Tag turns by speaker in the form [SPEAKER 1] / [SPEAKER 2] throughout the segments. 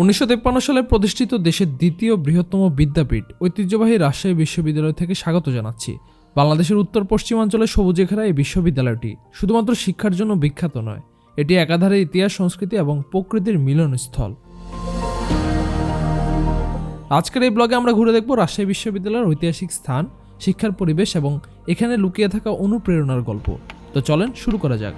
[SPEAKER 1] উনিশশো সালে প্রতিষ্ঠিত দেশের দ্বিতীয় বৃহত্তম বিদ্যাপীঠ ঐতিহ্যবাহী রাজশাহী বিশ্ববিদ্যালয় থেকে স্বাগত জানাচ্ছি। বাংলাদেশের উত্তর পশ্চিমাঞ্চলে সবুজে ঘেরা এই বিশ্ববিদ্যালয়টি শুধুমাত্র শিক্ষার জন্য বিখ্যাত নয়, এটি একাধারে ইতিহাস, সংস্কৃতি এবং প্রকৃতির মিলনস্থল। আজকের এই ব্লগে আমরা ঘুরে দেখব রাজশাহী বিশ্ববিদ্যালয়ের ঐতিহাসিক স্থান, শিক্ষার পরিবেশ এবং এখানে লুকিয়ে থাকা অনুপ্রেরণার গল্প। তো চলেন শুরু করা যাক।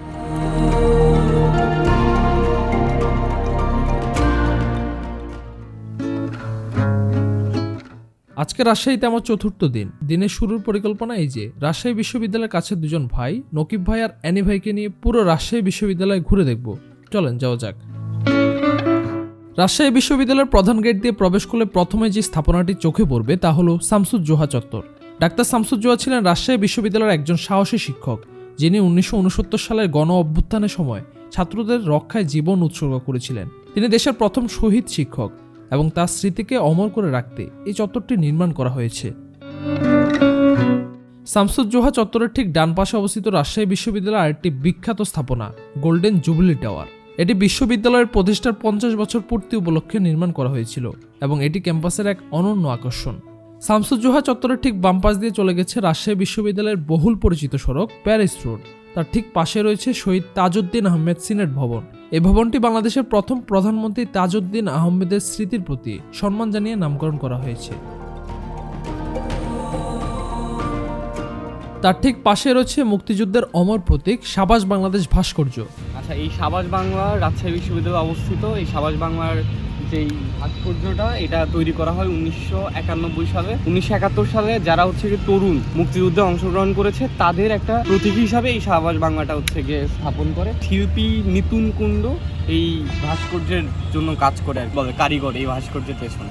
[SPEAKER 1] আজকে রাজশাহীতে আমার চতুর্থ দিন। দিনের শুরুর পরিকল্পনা এই যে, রাজশাহী বিশ্ববিদ্যালয়ের কাছে দুজন ভাই, নকিব ভাই আর অ্যানি ভাইকে নিয়ে পুরো রাজশাহী বিশ্ববিদ্যালয় ঘুরে দেখব। চলেন, যাওয়া যাক। রাজশাহী বিশ্ববিদ্যালয়ের প্রধান গেট দিয়ে প্রবেশ করলে প্রথমে যে স্থাপনাটি চোখে পড়বে তা হলো শামসুজ্জোহা চত্বর। ডাক্তার শামসুজ্জোহা ছিলেন রাজশাহী বিশ্ববিদ্যালয়ের একজন সাহসী শিক্ষক, যিনি উনিশশো উনসত্তর সালের গণ অভ্যুত্থানের সময় ছাত্রদের রক্ষায় জীবন উৎসর্গ করেছিলেন। তিনি দেশের প্রথম শহীদ শিক্ষক। এবং তার স্মৃতিকে অমর করে রাখতে এই চত্বরটি নির্মাণ করা হয়েছে। শামসুজ্জোহা চত্বরের ঠিক ডান পাশে অবস্থিত রাজশাহী বিশ্ববিদ্যালয়ের আরেকটি বিখ্যাত স্থাপনা, গোল্ডেন জুবিলি টাওয়ার। এটি বিশ্ববিদ্যালয়ের প্রতিষ্ঠার পঞ্চাশ বছর পূর্তি উপলক্ষে নির্মাণ করা হয়েছিল এবং এটি ক্যাম্পাসের এক অনন্য আকর্ষণ। শামসুজ্জোহা চত্বরের ঠিক বাম পাশ দিয়ে চলে গেছে রাজশাহী বিশ্ববিদ্যালয়ের বহুল পরিচিত সড়ক প্যারিস রোড। তার ঠিক পাশে রয়েছে শহীদ তাজউদ্দিন আহমেদ সিনেট ভবন। এই ভবনটি বাংলাদেশের প্রথম প্রধানমন্ত্রী তাজউদ্দিন আহমেদের স্মৃতির প্রতি সম্মান জানিয়ে নামকরণ করা হয়েছে। তার ঠিক পাশে রয়েছে মুক্তিযুদ্ধের অমর প্রতীক সাবাস বাংলাদেশ ভাস্কর্য।
[SPEAKER 2] আচ্ছা এই সাবাস বাংলা রাজশাহী বিশ্ববিদ্যালয়ে অবস্থিত। এই সাবাস বাংলার যেই ভাস্কর্যটা, এটা তৈরি করা হয় উনিশশো একানব্বই সালে। উনিশশো একাত্তর সালে যারা হচ্ছে গিয়ে তরুণ মুক্তিযুদ্ধে অংশগ্রহণ করেছে, তাদের একটা প্রতীক হিসাবে এই শাহবাজ বাংলাটা হচ্ছে গিয়ে স্থাপন করে। শিল্পী নিতুন কুণ্ড এই ভাস্কর্যের জন্য কাজ করে বলে কারিগর এই ভাস্কর্যের পেছনে।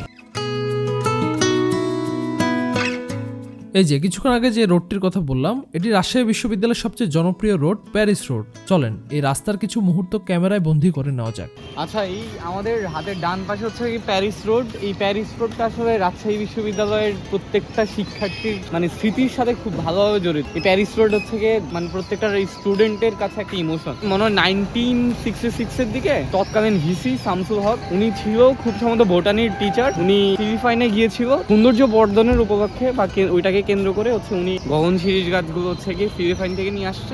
[SPEAKER 1] এই যে, কিছুক্ষণ আগে যে রোডটির কথা বললাম, এটি রাজশাহী বিশ্ববিদ্যালয়ের সবচেয়ে জনপ্রিয় রোড, প্যারিস রোড। চলেন, এই রাস্তার কিছু মুহূর্ত ক্যামেরায় বন্দি করে নেওয়া যাক।
[SPEAKER 2] আচ্ছা এই আমাদের হাতের ডান পাশে হচ্ছে কি প্যারিস রোড। এই প্যারিস রোডটা আসলে রাজশাহী বিশ্ববিদ্যালয়ের প্রত্যেকটা শিক্ষার্থীর মানে স্মৃতির সাথে খুব ভালোভাবে জড়িত। এই প্যারিস রোড হচ্ছে গিয়ে মানে প্রত্যেকটা স্টুডেন্টের কাছে একটা ইমোশন। মনে হয় নাইনটিন সিক্সটি সিক্সের দিকে তৎকালীন ভিসি শামসুল হক, উনি ছিল খুব সম্ভবত বোটানির টিচার উনি ফিলিপাইনে গিয়েছিল। সৌন্দর্য বর্ধনের উপলক্ষে বা ওইটাকে কেন্দ্র করে হচ্ছে উনি গগন শিরিষ গাছগুলো হচ্ছে গিয়ে ফাইন থেকে নিয়ে আসছে।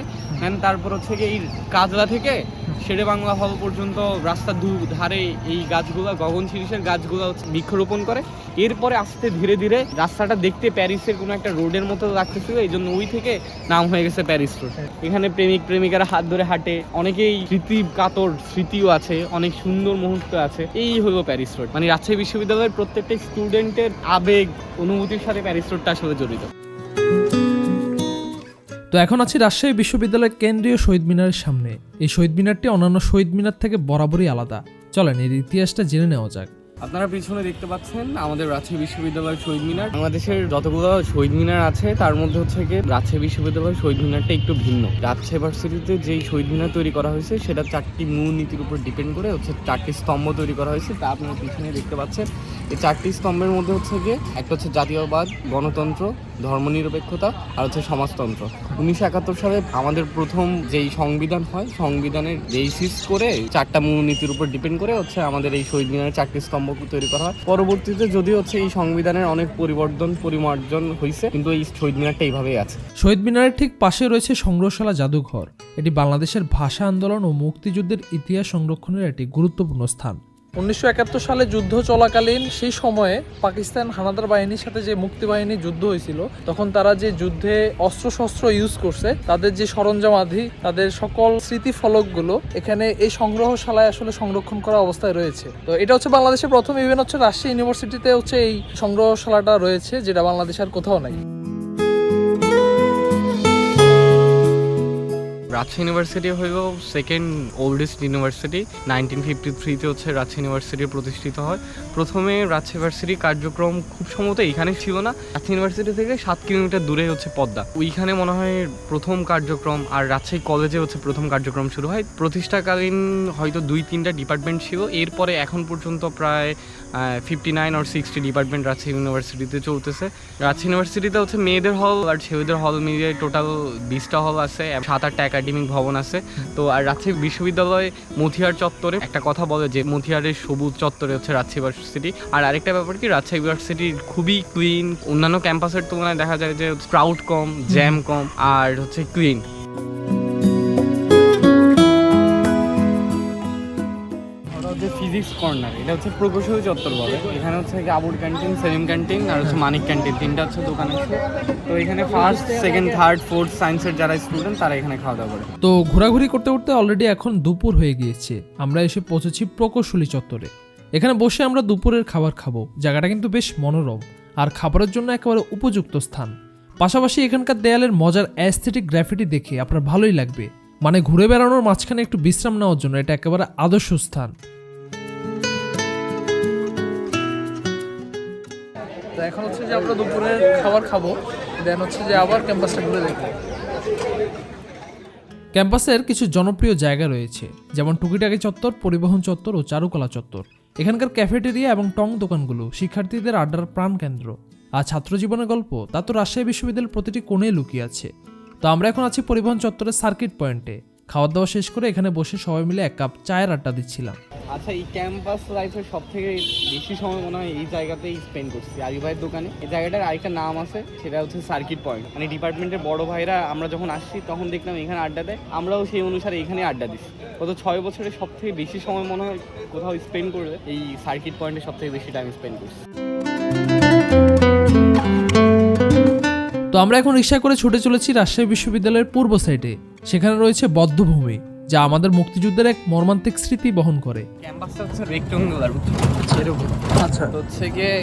[SPEAKER 2] তারপর হচ্ছে কি এই কাজলা থেকে শেরে বাংলা হল পর্যন্ত রাস্তা দু ধারে এই গাছগুলো, গগন শিরিষের গাছগুলো বৃক্ষরোপণ করে। এরপরে আস্তে ধীরে ধীরে রাস্তাটা দেখতে প্যারিসের কোনো একটা রোডের মতো লাগতেছিল, এই জন্য ওই থেকে নাম হয়ে গেছে প্যারিস রোড। এখানে প্রেমিক, প্রেমিকারা হাত ধরে হাঁটে, অনেকেই স্মৃতি কাতর স্মৃতিও আছে, অনেক সুন্দর মুহূর্ত আছে। এই হলো প্যারিস রোড। মানে রাজশাহী বিশ্ববিদ্যালয়ের প্রত্যেকটা স্টুডেন্টের আবেগ, অনুভূতির সাথে প্যারিস রোডটা আসলে জড়িত।
[SPEAKER 1] তো এখন আছি রাজশাহী বিশ্ববিদ্যালয়ের কেন্দ্রীয় শহীদ মিনারের সামনে। এই শহীদ মিনারটি অন্যান্য শহীদ মিনার থেকে বরাবরই আলাদা। চলেন, এর ইতিহাসটা জেনে নেওয়া যাক।
[SPEAKER 2] আপনারা পিছনে দেখতে পাচ্ছেন আমাদের রাজশাহী বিশ্ববিদ্যালয়ের শহীদ মিনার। বাংলাদেশের যতগুলো শহীদ মিনার আছে, তার মধ্যে হচ্ছে গিয়ে রাজশাহী বিশ্ববিদ্যালয়ের শহীদ মিনারটা একটু ভিন্ন। রাজশাহী ভার্সিটিতে যেই শহীদ মিনার তৈরি করা হয়েছে, সেটা চারটি মূল নীতির উপর ডিপেন্ড করে হচ্ছে চারটি স্তম্ভ তৈরি করা হয়েছে। তা আপনারা পিছনে দেখতে পাচ্ছেন। এই চারটি স্তম্ভের মধ্যে হচ্ছে গিয়ে একটা হচ্ছে জাতীয়বাদ, গণতন্ত্র, ধর্মনিরপেক্ষতা আর হচ্ছে সমাজতন্ত্র। উনিশশো একাত্তর সালে আমাদের প্রথম যেই সংবিধান হয়, সংবিধানের বেসিস করে চারটা মূল নীতির উপর ডিপেন্ড করে হচ্ছে আমাদের এই শহীদ মিনারের চারটি স্তম্ভ তৈরি করা হয়। পরবর্তীতে যদি হচ্ছে এই সংবিধানের অনেক পরিবর্তন, পরিমার্জন হয়েছে কিন্তু এই শহীদ মিনারটা এইভাবেই আছে।
[SPEAKER 1] শহীদ মিনারের ঠিক পাশে রয়েছে সংগ্রহশালা জাদুঘর। এটি বাংলাদেশের ভাষা আন্দোলন ও মুক্তিযুদ্ধের ইতিহাস সংরক্ষণের একটি গুরুত্বপূর্ণ স্থান। উনিশশো একাত্তর সালে যুদ্ধ চলাকালীন সেই সময়ে পাকিস্তান হানাদার বাহিনীর সাথে যে মুক্তি বাহিনী যুদ্ধ হয়েছিল, তখন তারা যে যুদ্ধে অস্ত্রশস্ত্র ইউজ করছে, তাদের যে সরঞ্জাম আদি, তাদের সকল স্মৃতি ফলকগুলো এখানে এই সংগ্রহশালায় আসলে সংরক্ষণ করা অবস্থায় রয়েছে। তো এটা হচ্ছে বাংলাদেশের প্রথম ইভেন্ট হচ্ছে রাজশাহী ইউনিভার্সিটিতে হচ্ছে এই সংগ্রহশালাটা রয়েছে, যেটা বাংলাদেশের কোথাও নাই।
[SPEAKER 2] রাজশাহী ইউনিভার্সিটি হইল second oldest university nineteen fifty থ্রিতে হচ্ছে রাজশাহী ইউনিভার্সিটি প্রতিষ্ঠিত হয়। প্রথমে রাজশাহী ইউনিভার্সিটি কার্যক্রম খুব সম্ভবত এখানে ছিল না। রাজশাহী ইউনিভার্সিটি থেকে সাত কিলোমিটার দূরে হচ্ছে পদ্মা। ওইখানে মনে হয় প্রথম কার্যক্রম আর রাজশাহী কলেজে হচ্ছে প্রথম কার্যক্রম শুরু হয়। প্রতিষ্ঠাকালীন হয়তো দুই তিনটা ডিপার্টমেন্ট ছিল। এরপরে এখন পর্যন্ত প্রায় ফিফটি নাইন আর সিক্সটি ডিপার্টমেন্ট রাজশাহী ইউনিভার্সিটিতে চলতেছে। রাজশাহী ইউনিভার্সিটিতে হচ্ছে মেয়েদের হল আর ছেলেদের হল মিলিয়ে টোটাল বিশটা হল আছে সাত আটটা একাডেমিক ভবন আছে। তো আর রাজশাহী বিশ্ববিদ্যালয় মথিয়ার চত্বরে একটা কথা বলে যে মথিয়ারের সবুজ চত্বরে হচ্ছে রাজশাহী ইউনিভার্সিটি আর আরেকটা ব্যাপার কি, রাজশাহী ইউনিভার্সিটি খুবই ক্লিন অন্যান্য ক্যাম্পাসের তুলনায় দেখা যায় যে স্প্রাউট কম জ্যাম কম, আর হচ্ছে ক্লিন ফিজিক্স কর্নার এটা হচ্ছে প্রকৌশলী চত্বর বলে। এখানে হচ্ছে আবুর ক্যান্টিন সেলিম ক্যান্টিন আর হচ্ছে মানিক ক্যান্টিন তিনটা হচ্ছে দোকান আছে। তো এখানে ফার্স্ট সেকেন্ড থার্ড ফোর্থ সায়েন্সের যারা স্টুডেন্ট তারা এখানে খাওয়া দাওয়া করে।
[SPEAKER 1] তো ঘোরাঘুরি করতে করতে অলরেডি এখন দুপুর হয়ে গিয়েছে। আমরা এসে পৌঁছেছি প্রকৌশলী চত্বরে। এখানে বসে আমরা দুপুরের খাবার খাব। জায়গাটা কিন্তু বেশ মনোরম, আর খাবারের জন্য একেবারে উপযুক্ত স্থান। পাশাপাশি এখানকার দেয়ালের মজার অ্যাস্থেটিক গ্রাফিটি দেখে আপনার ভালোই লাগবে। মানে ঘুরে বেড়ানোর মাঝখানে একটু বিশ্রাম নেওয়ার জন্য এটা একেবারে আদর্শ স্থান। এখন হচ্ছে যে আমরা দুপুরের খাবার খাব দেন হচ্ছে যে আবার ক্যাম্পাসটা ঘুরে দেখব। ক্যাম্পাসের কিছু জনপ্রিয় জায়গা রয়েছে, যেমন টুকিটাকি চত্বর, পরিবহন চত্বর ও চারুকলা চত্বর। এখানকার ক্যাফেটেরিয়া এবং টং দোকানগুলো শিক্ষার্থীদের আড্ডার প্রাণকেন্দ্র আর ছাত্র জীবনের গল্প, তা তো রাজশাহী বিশ্ববিদ্যালয়ের প্রতিটি কোণে লুকিয়ে আছে। তো আমরা এখন আছি পরিবহন চত্বরের সার্কিট পয়েন্টে। খাওয়া দাওয়া শেষ করে এখানে বসে সবাই মিলে এক কাপ চায়ের আড্ডা দিচ্ছিলাম।
[SPEAKER 2] আচ্ছা এই ক্যাম্পাস লাইফের সব থেকে বেশি সময় মনে হয় এই জায়গাতেই স্পেন্ড করছি আরি ভাইয়ের দোকানে। এই জায়গাটার আরেকটা নাম আছে, সেটা হচ্ছে সার্কিট পয়েন্ট মানে ডিপার্টমেন্টের বড় ভাইরা আমরা যখন আসছি, তখন দেখলাম এখানে আড্ডা দেয়, আমরাও সেই অনুসারে এখানে আড্ডা দিচ্ছি গত ছয় বছরে সব থেকে বেশি সময় মনে হয় কোথাও স্পেন্ড করলে এই সার্কিট পয়েন্টে সব থেকে বেশি টাইম স্পেন্ড করছি।
[SPEAKER 1] তো আমরা এখন রিক্সা করে ছুটে চলেছি রাজশাহী বিশ্ববিদ্যালয়ের পূর্ব সাইডে সেখানে রয়েছে বদ্ধভূমি। যা আমাদের মুক্তিযুদ্ধের এক মর্মান্তিক স্মৃতি বহন করে।
[SPEAKER 2] ক্যাম্পাসটা হচ্ছে রেক্টেঙ্গুলার এরকম
[SPEAKER 1] আচ্ছা।
[SPEAKER 2] হচ্ছে গিয়ে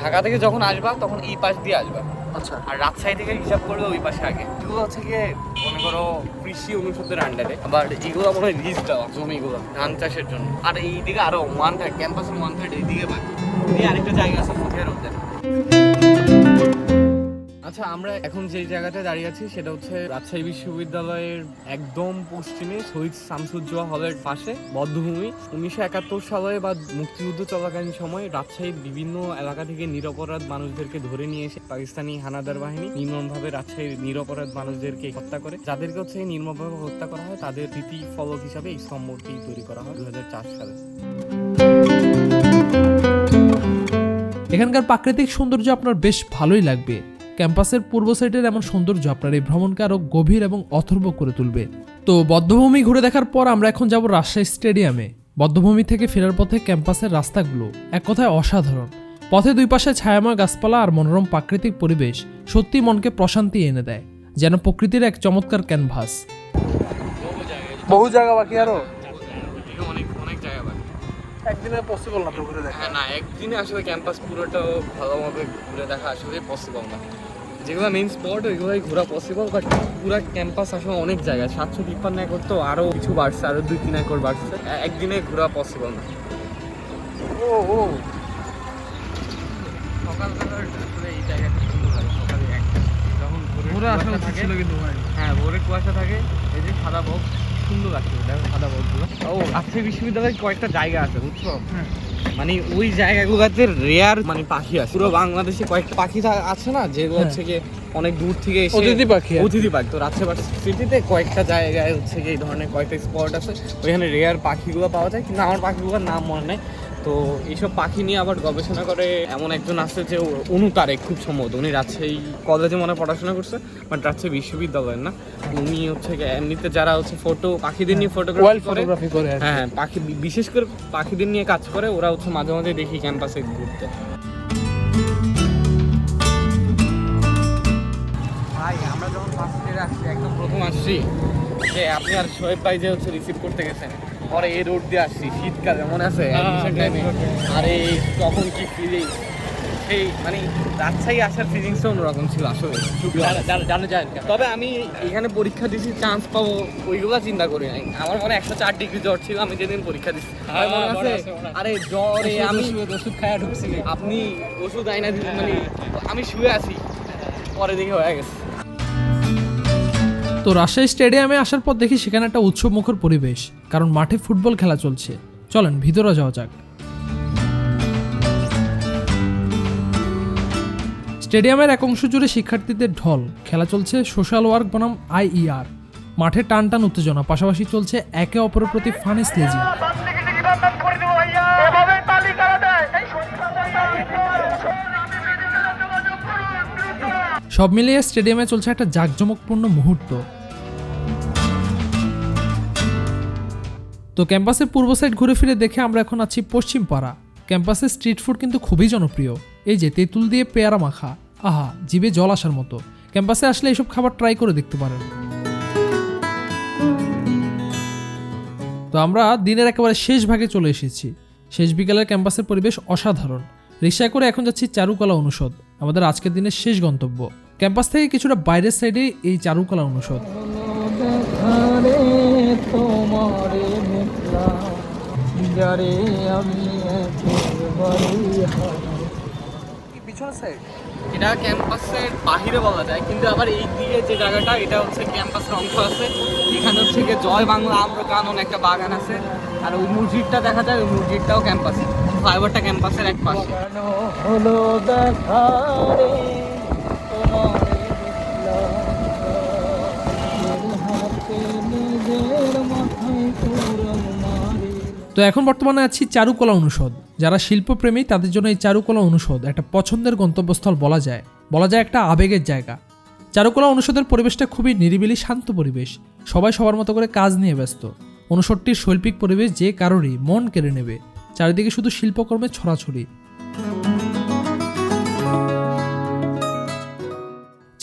[SPEAKER 2] ঢাকা থেকে যখন আসবা তখন এই পাশ দিয়ে আসবা।
[SPEAKER 1] আচ্ছা।
[SPEAKER 2] আর রাজশাহী থেকে হিসাব করলে ওই পাশে আগে। এগুলো হচ্ছে গিয়ে মনে করো কৃষি অনুষদের আন্ডারে আবার এগুলো মনে হয় রিজ দেওয়া। জমিগুলো। ধান চাষের জন্য। আর এইদিকে আরও ওয়ান থার্ড ক্যাম্পাসের ওয়ান থার্ড এইদিকে বাকি। এই আরেকটা জায়গা আছে মধ্যের ওদের আচ্ছা আমরা এখন যে জায়গাতে দাঁড়িয়ে আছি সেটা হচ্ছে রাজশাহী বিশ্ববিদ্যালয়ের একদম পশ্চিমে শহীদ শামসুজ্জোয়া হলের পাশে বদ্ধভূমি। উনিশশো একাত্তর সালে বা মুক্তিযুদ্ধ চলাকালীন সময় রাজশাহীর বিভিন্ন এলাকা থেকে নিরপরাধ মানুষদেরকে ধরে নিয়ে এসে পাকিস্তানি হানাদার বাহিনী নির্মমভাবে রাজশাহীর নিরপরাধ মানুষদেরকে হত্যা করে। যাদেরকে হচ্ছে নির্মমভাবে হত্যা করা হয়, তাদের স্মৃতি ফলক হিসাবে এই স্তম্ভটি তৈরি করা হয় দুই হাজার চার সালে।
[SPEAKER 1] এখানকার প্রাকৃতিক সৌন্দর্য আপনার বেশ ভালোই লাগবে। ক্যাম্পাসের পূর্ব সাইডের এমন সৌন্দর্য আপনার এই ভ্রমণকে আরও গভীর এবং অথর্ব করে তুলবে। তো বদ্ধভূমি ঘুরে দেখার পর আমরা এখন যাব রাজশাহী স্টেডিয়ামে। বদ্ধভূমি থেকে ফেরার পথে ক্যাম্পাসের রাস্তাগুলো এক কথায় অসাধারণ। পথে দুই পাশে ছায়াময় গাছপালা আর মনোরম প্রাকৃতিক পরিবেশ সত্যি মনকে প্রশান্তি এনে দেয়, যেন প্রকৃতির এক চমৎকার ক্যানভাস। বহু জায়গা বাকি
[SPEAKER 2] আরও?
[SPEAKER 1] একদিনে পসিবল না তো ঘুরে দেখা?
[SPEAKER 2] হ্যাঁ না একদিনে আসলে ক্যাম্পাস পুরোটা ভালোভাবে ঘুরে দেখা আসলে পসিবল না। যেগুলো মেইন স্পট ওইগুলোই ঘোরা পসিবল বাট পুরো ক্যাম্পাস আসলে অনেক জায়গায় সাতশো তিপ্পান্ন একর তো আরও কিছু বাড়ছে আরও দুই তিন একর বাড়ছে। একদিনে ঘোরা পসিবল না।
[SPEAKER 1] ও ও।
[SPEAKER 2] সকালবেলার আসলে এই জায়গাটা সুন্দর লাগে সকালে একটা যখন ভোরের
[SPEAKER 1] ঘুরে আসা
[SPEAKER 2] কুয়াশা থাকে হ্যাঁ ভোরে কুয়াশা থাকে এই যে সাদা বক সুন্দর লাগছে দেখো সাদা বকগুলো ও রাজশাহী বিশ্ববিদ্যালয়ে কয়েকটা জায়গা আছে বুঝছ
[SPEAKER 1] হ্যাঁ।
[SPEAKER 2] মানে ওই জায়গাগুলোতে রেয়ার মানে পাখি আছে পুরো বাংলাদেশে কয়েকটা পাখি আছে না যেগুলো
[SPEAKER 1] হ্যাঁ।
[SPEAKER 2] হচ্ছে গিয়ে অনেক দূর থেকে এসে
[SPEAKER 1] অতিথি পাখি কি।
[SPEAKER 2] অতিথি পাখি তো রাজশাহী সিটিতে কয়েকটা জায়গায় হচ্ছে গিয়ে এই ধরনের কয়েকটা স্পট আছে ওইখানে রেয়ার পাখিগুলো পাওয়া যায় কিন্তু আমার পাখিগুলোর নাম মনে নেই তো এইসব পাখি নিয়ে আবার গবেষণা করে এমন একজন আছে যে অনু তারেক খুব সম্ভবত। উনি রাজশাহী কলেজে মনে পড়াশোনা করছে বাট রাজশাহী বিশ্ববিদ্যালয়ের না। উনি হচ্ছে এমনিতে যারা হচ্ছে ফটো পাখিদের নিয়ে ফটোগ্রাফি করে
[SPEAKER 1] ফটোগ্রাফি করে।
[SPEAKER 2] হ্যাঁ হ্যাঁ, পাখি বিশেষ করে পাখিদের নিয়ে কাজ করে ওরা হচ্ছে মাঝে মাঝে দেখি ক্যাম্পাসে ঘুরতে। ভাই আমরা যখন ফার্স্ট ইয়ারে আসছি একদম প্রথম আসছি যে আপনি আর শোয়েব ভাই যে হচ্ছে রিসিভ করতে গেছেন পরে এই রোড দিয়ে আসছি শীতকালে মনে আছে? admission time আরে তখন কি ফিলিং সেই মানে রাজশাহী আসার ফিলিংসটা অন্যরকম ছিল আসলে। জানা যায় তবে আমি এখানে পরীক্ষা দিছি চান্স পাবো ওইগুলো চিন্তা করি নাই। আমার মনে একশো চার ডিগ্রি জ্বর ছিল আমি যেদিন পরীক্ষা আছে আরে জ্বরে আমি ওষুধ খায়া ঢুকছি আপনি ওষুধ আইনা দিলেন মানে আমি শুয়ে আছি। পরে দেখে হয়ে গেছে।
[SPEAKER 1] তো রাজশাহী স্টেডিয়ামে আসার পর দেখি সেখানে একটা উৎসবমুখর পরিবেশ, কারণ মাঠে ফুটবল খেলা চলছে। চলেন, ভিতরে যাওয়া যাক। স্টেডিয়ামের এক অংশ জুড়ে শিক্ষার্থীদের ঢল। খেলা চলছে সোশ্যাল ওয়ার্ক বনাম আইইআর মাঠে টান টান উত্তেজনা, পাশাপাশি চলছে একে অপরের প্রতি ফানি স্লেজিং। সব মিলিয়ে স্টেডিয়ামে চলছে একটা জাঁকজমকপূর্ণ মুহূর্ত। তো ক্যাম্পাসের পূর্ব সাইড ঘুরে ফিরে দেখে আমরা এখন আছি পশ্চিম পাড়া। ক্যাম্পাসের স্ট্রিট ফুড কিন্তু খুবই জনপ্রিয়। এই যে, তেঁতুল দিয়ে পেয়ারা মাখা। আহা, জিভে জল আসার মতো। ক্যাম্পাসে আসলে এইসব খাবার ট্রাই করে দেখতে পারেন। তো আমরা দিনের একেবারে শেষ ভাগে চলে এসেছি। শেষ বিকালের ক্যাম্পাসের পরিবেশ অসাধারণ। রিক্সায় করে এখন যাচ্ছি চারুকলা অনুষদ। আমাদের আজকের দিনের শেষ গন্তব্য। ক্যাম্পাস থেকে কিছুটা বাইরের সাইডে এই চারুকলা অনুষদ।
[SPEAKER 2] এটা ক্যাম্পাসের বাহিরে বলা যায় কিন্তু আবার এই দিকে যে জায়গাটা এটা হচ্ছে ক্যাম্পাসের অংশ আছে। এখানে হচ্ছে গিয়ে জয় বাংলা আম্র কানন একটা বাগান আছে আর ওই মসজিদটা দেখা যায় ওই মসজিদটাও ক্যাম্পাসে। ফ্লাইওভারটা ক্যাম্পাসের এক পাশে
[SPEAKER 3] হলো দেখা
[SPEAKER 1] তো এখন বর্তমানে আছি চারুকলা অনুষদ। যারা শিল্পপ্রেমী, তাদের জন্য এই চারুকলা অনুষদ একটা পছন্দের গন্তব্যস্থল বলা যায়। বলা যায় একটা আবেগের জায়গা। চারুকলা অনুষদের পরিবেশটা খুবই নিরিবিলি, শান্ত পরিবেশ। সবাই সবার মতো করে কাজ নিয়ে ব্যস্ত। অনুষদটির শৈল্পিক পরিবেশ যে কারোরই মন কেড়ে নেবে। চারিদিকে শুধু শিল্পকর্মের ছড়াছড়ি।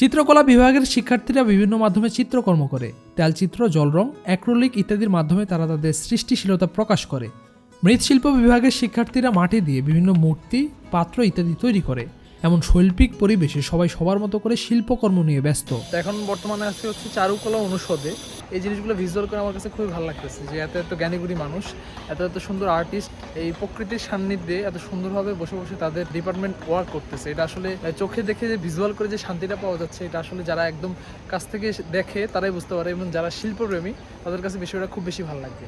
[SPEAKER 1] চিত্রকলা বিভাগের শিক্ষার্থীরা বিভিন্ন মাধ্যমে চিত্রকর্ম করে। তেলচিত্র, জলরং, অ্যাক্রোলিক ইত্যাদির মাধ্যমে তারা তাদের সৃষ্টিশীলতা প্রকাশ করে। মৃৎশিল্প বিভাগের শিক্ষার্থীরা মাটি দিয়ে বিভিন্ন মূর্তি, পাত্র ইত্যাদি তৈরি করে। এমন শৈল্পিক পরিবেশে সবাই সবার মতো করে শিল্পকর্ম নিয়ে ব্যস্ত। এখন বর্তমানে আছি হচ্ছে চারুকলা অনুষদে। এই জিনিসগুলো ভিজুয়াল করে আমার কাছে খুবই ভালো লাগতেছে যে এত এত জ্ঞানীগুণী মানুষ, এত এত সুন্দর আর্টিস্ট এই প্রকৃতির সান্নিধ্যে এত সুন্দরভাবে বসে বসে তাদের ডিপার্টমেন্ট ওয়ার্ক করতেছে। এটা আসলে চোখে দেখে যে ভিজুয়াল করে যে শান্তিটা পাওয়া যাচ্ছে, এটা আসলে যারা একদম কাছ থেকে দেখে তারাই বুঝতে পারে এবং যারা শিল্পপ্রেমী, তাদের কাছে বিষয়টা খুব বেশি ভালো লাগবে।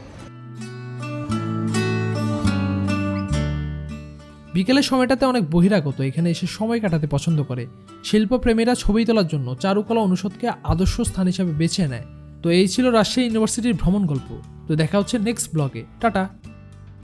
[SPEAKER 1] বিকেলের সময়টাতে অনেক বহিরাগত এখানে এসে সময় কাটাতে পছন্দ করে। শিল্পপ্রেমীরা ছবি তোলার জন্য চারুকলা অনুষদকে আদর্শ স্থান হিসাবে বেছে নেয়। তো এই ছিল রাজশাহী ইউনিভার্সিটির ভ্রমণ গল্প। তো দেখা হচ্ছে নেক্সট ব্লগে টাটা!